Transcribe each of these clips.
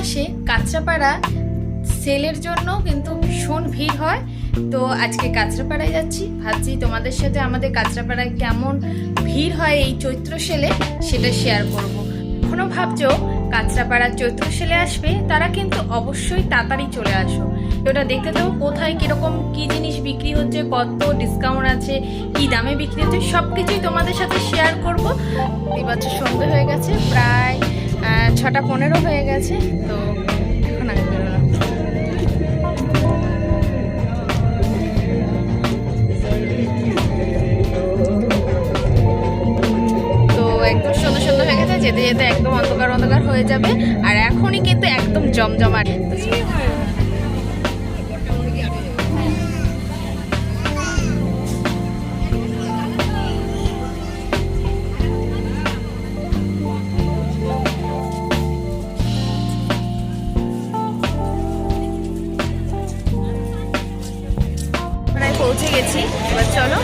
মাসে কাঁচরাপাড়া সেলের জন্য কিন্তু ভীষণ ভিড় হয়। তো আজকে কাঁচরাপাড়ায় যাচ্ছি। ভাবছি তোমাদের সাথে আমাদের কাঁচরাপাড়ায় কেমন ভিড় হয় এই চৈত্র সেলে সেটা শেয়ার করব। এখনও ভাবছ কাঁচরাপাড়া চৈত্র সেলে আসবে? তারা কিন্তু অবশ্যই তাড়াতাড়ি চলে আসো। ওটা দেখতে দেবো কোথায়, কীরকম, কি জিনিস বিক্রি হচ্ছে, কত ডিসকাউন্ট আছে, কি দামে বিক্রি হচ্ছে সব কিছুই তোমাদের সাথে শেয়ার করব। এই বছর সন্ধে হয়ে গেছে, প্রায় ছটা পনেরো হয়ে গেছে, তো এখন আমি বেরোলাম। তো একদম সুন্দর সুন্দর হয়ে গেছে, যেতে যেতে একদম অন্ধকার অন্ধকার হয়ে যাবে, আর এখনই কিন্তু একদম জমজমাট। পৌঁছে গেছি। এবার চলো,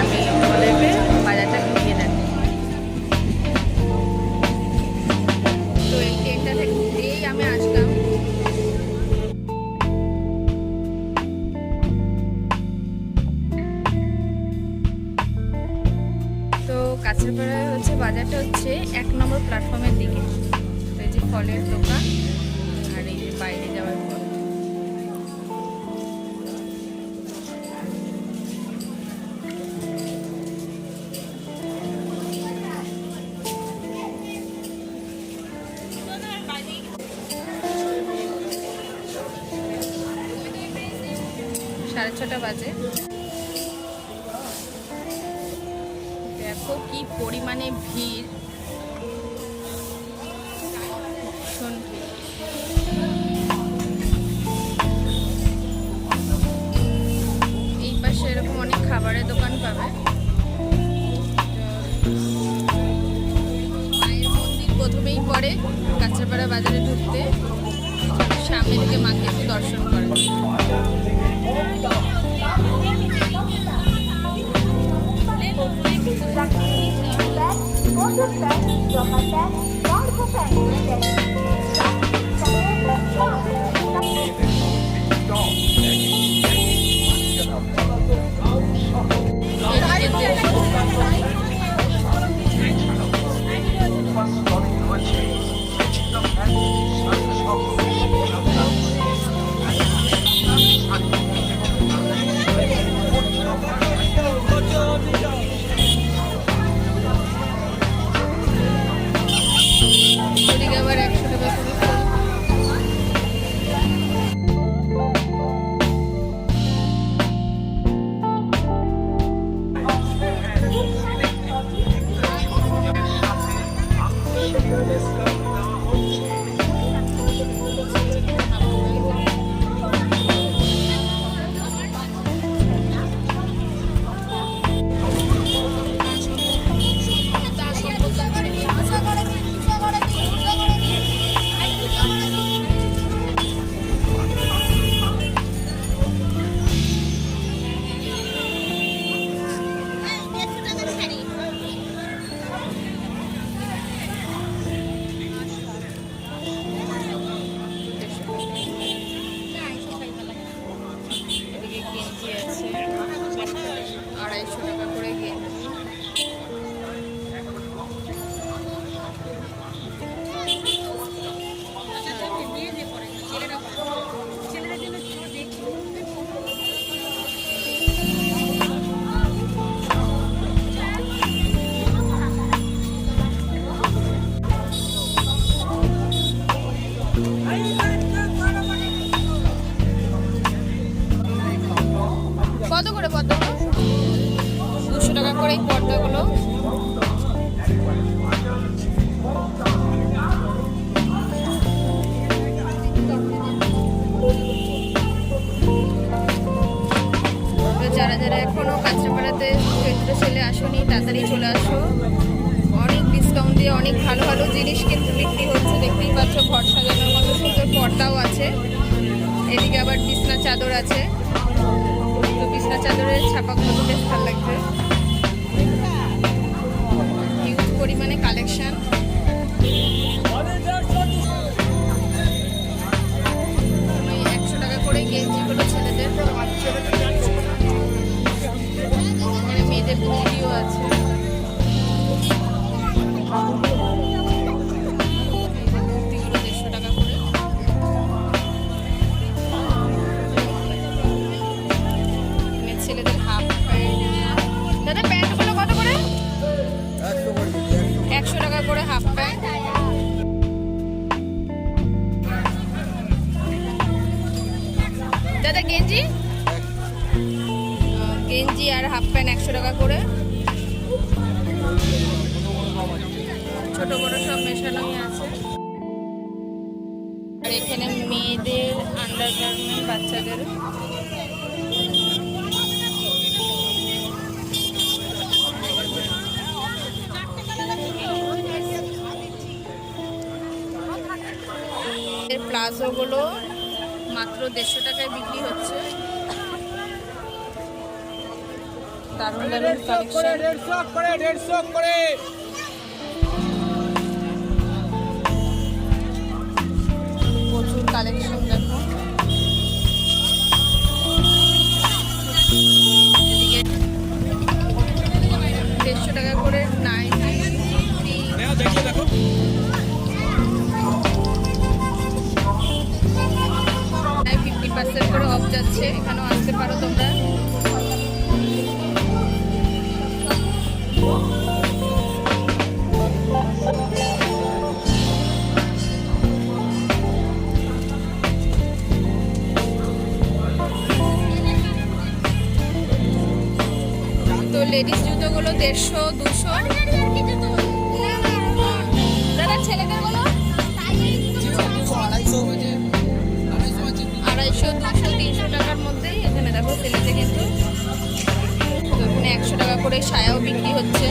আমি তোমাদেরকে বাজারটা ঘুরিয়ে দেখ তো এই আমি আসলাম। তো কাছেরপাড়ায় হচ্ছে, বাজারটা হচ্ছে এক নম্বর প্ল্যাটফর্মের দিকে। এই যে ফলের দোকান। ছটা বাজে। দেখো কি পরিমাণে ভিড়। ভীষণ। এই পাশে এরকম অনেক খাবারের দোকান পাবে। মায়ের মন্দির প্রথমেই পড়ে কাঁচরাপাড়া বাজারে ঢুকতে। সামনে থেকে মাকে দর্শন করে ওদিকে আড়াইশো তো যারা যারা এখনও কাঁচরাপাড়াতে চৈত্র ছেলে আসনি, তাড়াতাড়ি চলে আসো। অনেক ডিসকাউন্ট দিয়ে অনেক ভালো ভালো জিনিস কিন্তু বিক্রি হচ্ছে। দেখতেই পাচ্ছ, ঘর সাজানোর মতো সুন্দর পর্দাও আছে। এদিকে আবার বিছনা চাদর আছে। তো বিছনা চাদরের ছাপাগুলো বেশ ভালো লাগছে। পরিমাণে কালেকশন দাদা, গেঞ্জি? গেঞ্জি আর হাফ প্যান্ট একশো টাকা করে। ছোট বড় সব মেশানোই আছে। আর এখানে মেয়েদের আন্ডারগার্মেন্ট বাচ্চাদের। প্লাজোগুলো মাত্র দেড়শো টাকায় বিক্রি হচ্ছে। দারুণ দারুণ কালেকশন দেড়শো, দুশো। দাদা ছেলেদের বলো আড়াইশো, দুশো, তিনশো টাকার মধ্যেই এখানে দেখো ছেলেদের কিন্তু। একশো টাকা করে সায়াও বিক্রি হচ্ছে।